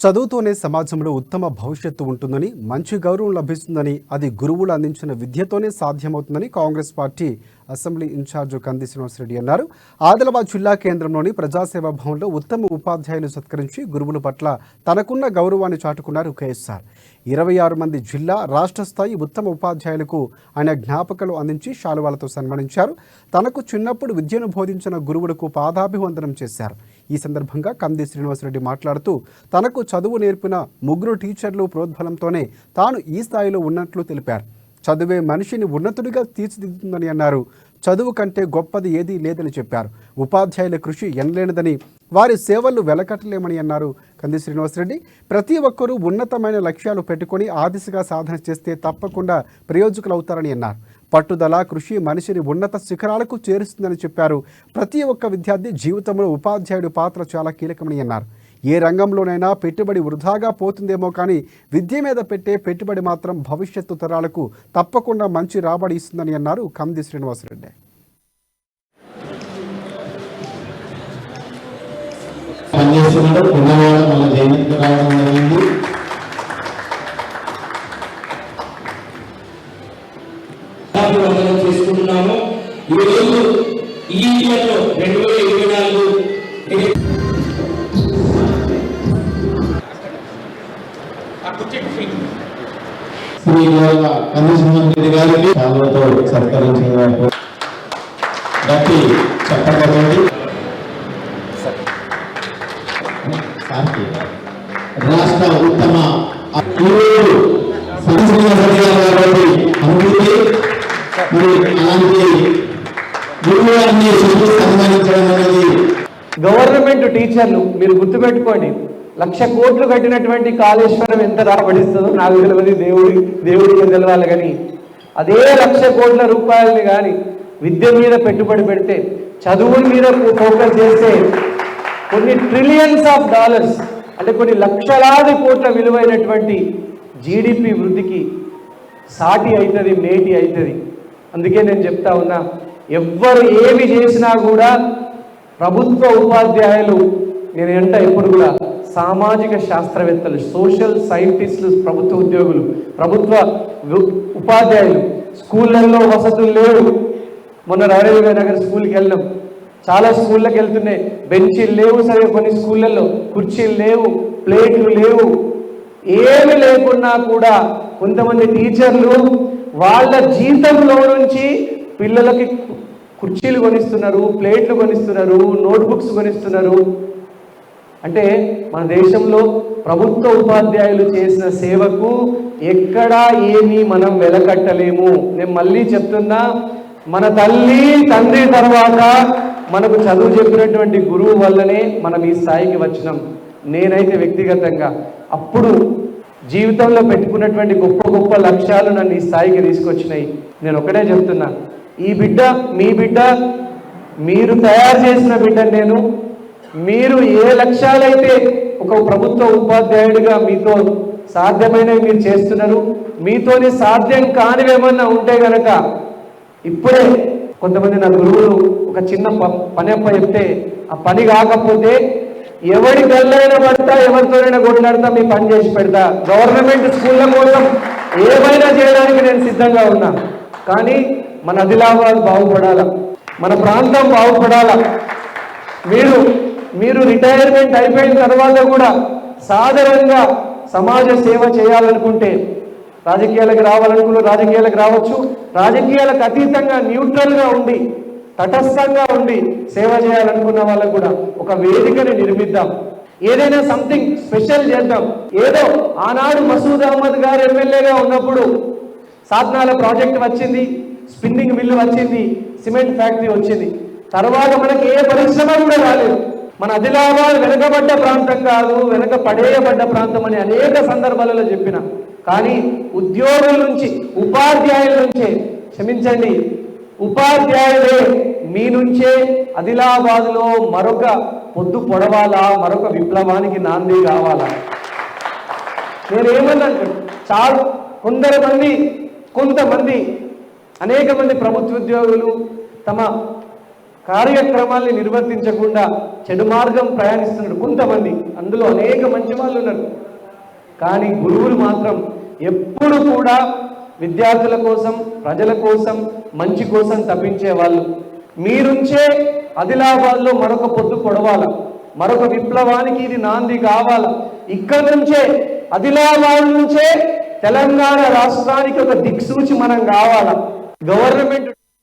చదువుతోనే సమాజంలో ఉత్తమ భవిష్యత్తు ఉంటుందని మంచి గౌరవం లభిస్తుందని అది గురువులు అందించిన విద్యతోనే సాధ్యమవుతుందని కాంగ్రెస్ పార్టీ అసెంబ్లీ ఇన్ఛార్జ్ కంది శ్రీనివాసరెడ్డి అన్నారు. ఆదిలాబాద్ జిల్లా కేంద్రంలోని ప్రజాసేవా భవన్లో ఉత్తమ ఉపాధ్యాయులు సత్కరించి గురువుల పట్ల తనకున్న గౌరవాన్ని చాటుకున్నారు కేఎస్ఆర్. ఇరవై ఆరు మంది జిల్లా రాష్ట్ర స్థాయి ఉత్తమ ఉపాధ్యాయులకు ఆయన జ్ఞాపకాలు అందించి శాలువాలతో సన్మానించారు. తనకు చిన్నప్పుడు విద్యను బోధించిన గురువులకు పాదాభివందనం చేశారు. ఈ సందర్భంగా కంది శ్రీనివాసరెడ్డి మాట్లాడుతూ తనకు చదువు నేర్పిన ముగ్గురు టీచర్లు ప్రోద్బలంతోనే తాను ఈ స్థాయిలో ఉన్నట్లు తెలిపారు. చదువే మనిషిని ఉన్నతుడిగా తీర్చిదిద్దుతుందని అన్నారు. చదువు కంటే గొప్పది ఏదీ లేదని చెప్పారు. ఉపాధ్యాయుల కృషి ఎనలేనిదని వారి సేవలు వెలకట్టలేమని అన్నారు కంది శ్రీనివాసరెడ్డి. ప్రతి ఒక్కరూ ఉన్నతమైన లక్ష్యాలు పెట్టుకొని ఆ దిశగా సాధన చేస్తే తప్పకుండా ప్రయోజకులవుతారని అన్నారు. పట్టుదల కృషి మనిషిని ఉన్నత శిఖరాలకు చేరుస్తుందని చెప్పారు. ప్రతి ఒక్క విద్యార్థి జీవితంలో ఉపాధ్యాయుడి పాత్ర చాలా కీలకమని అన్నారు. ఏ రంగంలోనైనా పెట్టుబడి వృధాగా పోతుందేమో కానీ విద్య మీద పెట్టే పెట్టుబడి మాత్రం భవిష్యత్తు తరాలకు తప్పకుండా మంచి రాబడి ఇస్తుందని అన్నారు కంది శ్రీనివాసరెడ్డి. పనిచేస్తున్నాడు ఉన్నవాడు మన జయంతి రావడం జరిగింది. ఈ ఈ ఇయర్లో రెండు వేల ఇరవై నాలుగు శ్రీ యోగ రెడ్డి గారికి పాలతో సత్కరించిన గట్టి రాష్ట్ర ఉత్తమ ఈరోజు కాబట్టి అనుభూతి మరి అలాంటి గవర్నమెంట్ టీచర్లు మీరు గుర్తుపెట్టుకోండి లక్ష కోట్లు కట్టినటువంటి కాళేశ్వరం ఎంత రాబడిస్తుందో నాకు తెలియదు దేవుడి దేవుడికి తెలవాలి కానీ అదే లక్ష కోట్ల రూపాయలని కానీ విద్య మీద పెట్టుబడి పెడితే చదువుల మీద ఫోకస్ చేస్తే కొన్ని ట్రిలియన్స్ ఆఫ్ డాలర్స్ అంటే కొన్ని లక్షలాది కోట్ల విలువైనటువంటి జీడిపి వృద్ధికి సాటి అవుతుంది మేటి అవుతుంది. అందుకే నేను చెప్తా ఉన్నా ఎవ్వరు ఏమి చేసినా కూడా ప్రభుత్వ ఉపాధ్యాయులు నేను ఎంట ఎప్పుడు కూడా సామాజిక శాస్త్రవేత్తలు సోషల్ సైంటిస్టులు ప్రభుత్వ ఉద్యోగులు ప్రభుత్వ ఉపాధ్యాయులు స్కూళ్ళల్లో వసతులు లేవు. మొన్న రాజేంద్ర నగర్ స్కూల్కి వెళ్ళాం. చాలా స్కూళ్ళకి వెళ్తున్నాయి. బెంచీలు లేవు సరే కొన్ని స్కూళ్ళల్లో కుర్చీలు లేవు ప్లేట్లు లేవు. ఏమి లేకున్నా కూడా కొంతమంది టీచర్లు వాళ్ళ జీతంలో నుంచి పిల్లలకి కుర్చీలు కొనిస్తున్నారు ప్లేట్లు కొనిస్తున్నారు నోట్బుక్స్ కొనిస్తున్నారు. అంటే మన దేశంలో ప్రభుత్వ ఉపాధ్యాయులు చేసిన సేవకు ఎక్కడా ఏమీ మనం వెలకట్టలేము. నేను మళ్ళీ చెప్తున్నా మన తల్లి తండ్రి తర్వాత మనకు చదువు చెప్పినటువంటి గురువు వల్లనే మనం ఈ స్థాయికి వచ్చినాం. నేనైతే వ్యక్తిగతంగా అప్పుడు జీవితంలో పెట్టుకున్నటువంటి గొప్ప గొప్ప లక్ష్యాలు నన్ను ఈ స్థాయికి తీసుకొచ్చినాయి. నేను ఒకటే చెప్తున్నా ఈ బిడ్డ మీ బిడ్డ మీరు తయారు చేసిన బిడ్డ నేను మీరు ఏ లక్ష్యాలైతే ఒక ప్రభుత్వ ఉపాధ్యాయుడిగా మీతో సాధ్యమైనవి మీరు చేస్తున్నారు మీతోని సాధ్యం కానివేమన్నా ఉంటే గనక ఇప్పుడే కొంతమంది నా గురువులు ఒక చిన్న పని అప్ప చెప్తే ఆ పని కాకపోతే ఎవడి గల్లైనా పడతా ఎవరితోనైనా కొట్లాడతా మీ పని చేసి పెడతా. గవర్నమెంట్ స్కూళ్ళ కోసం ఏమైనా చేయడానికి నేను సిద్ధంగా ఉన్నా. కానీ మన ఆదిలాబాద్ బాగుపడాల? మన ప్రాంతం బాగుపడాల? మీరు మీరు రిటైర్మెంట్ అయిపోయిన తర్వాత కూడా సాధారణంగా సమాజ సేవ చేయాలనుకుంటే రాజకీయాలకు రావాలనుకున్న రాజకీయాలకు రావచ్చు. రాజకీయాలకు అతీతంగా న్యూట్రల్గా ఉండి తటస్థంగా ఉండి సేవ చేయాలనుకున్న వాళ్ళకు కూడా ఒక వేదికని నిర్మిద్దాం. ఏదైనా సంథింగ్ స్పెషల్ చేద్దాం. ఏదో ఆనాడు మసూద్ అహ్మద్ గారు ఎమ్మెల్యేగా ఉన్నప్పుడు సాధనాల ప్రాజెక్ట్ వచ్చింది. స్పిన్నింగ్ మిల్లు వచ్చింది సిమెంట్ ఫ్యాక్టరీ వచ్చింది. తర్వాత మనకి ఏ పరిశ్రమ కూడా రాలేదు. మన ఆదిలాబాద్ వెనకబడ్డ ప్రాంతం కాదు వెనక పడేయబడ్డ ప్రాంతం అని అనేక సందర్భాలలో చెప్పిన. కానీ ఉద్యోగుల నుంచి ఉపాధ్యాయుల నుంచే క్షమించండి ఉపాధ్యాయులే మీ నుంచే ఆదిలాబాద్లో మరొక పొద్దు పొడవాలా మరొక విప్లవానికి నాంది కావాలా? నేనేమన్నా చాలా కొందరు మంది కొంతమంది అనేక మంది ప్రభుత్వ ఉద్యోగులు తమ కార్యక్రమాల్ని నిర్వర్తించకుండా చెడు మార్గం ప్రయాణిస్తున్నారు. కొంతమంది అందులో అనేక మంచి వాళ్ళు ఉన్నారు. కానీ గురువులు మాత్రం ఎప్పుడు కూడా విద్యార్థుల కోసం ప్రజల కోసం మంచి కోసం తప్పించే వాళ్ళు. మీరుంచే ఆదిలాబాద్లో మరొక పొద్దు పొడవాల మరొక విప్లవానికి ఇది నాంది కావాల. ఇక్కడ నుంచే ఆదిలాబాద్ నుంచే తెలంగాణ రాష్ట్రానికి ఒక దిక్సూచి మనం కావాలా. గవర్నమెంట్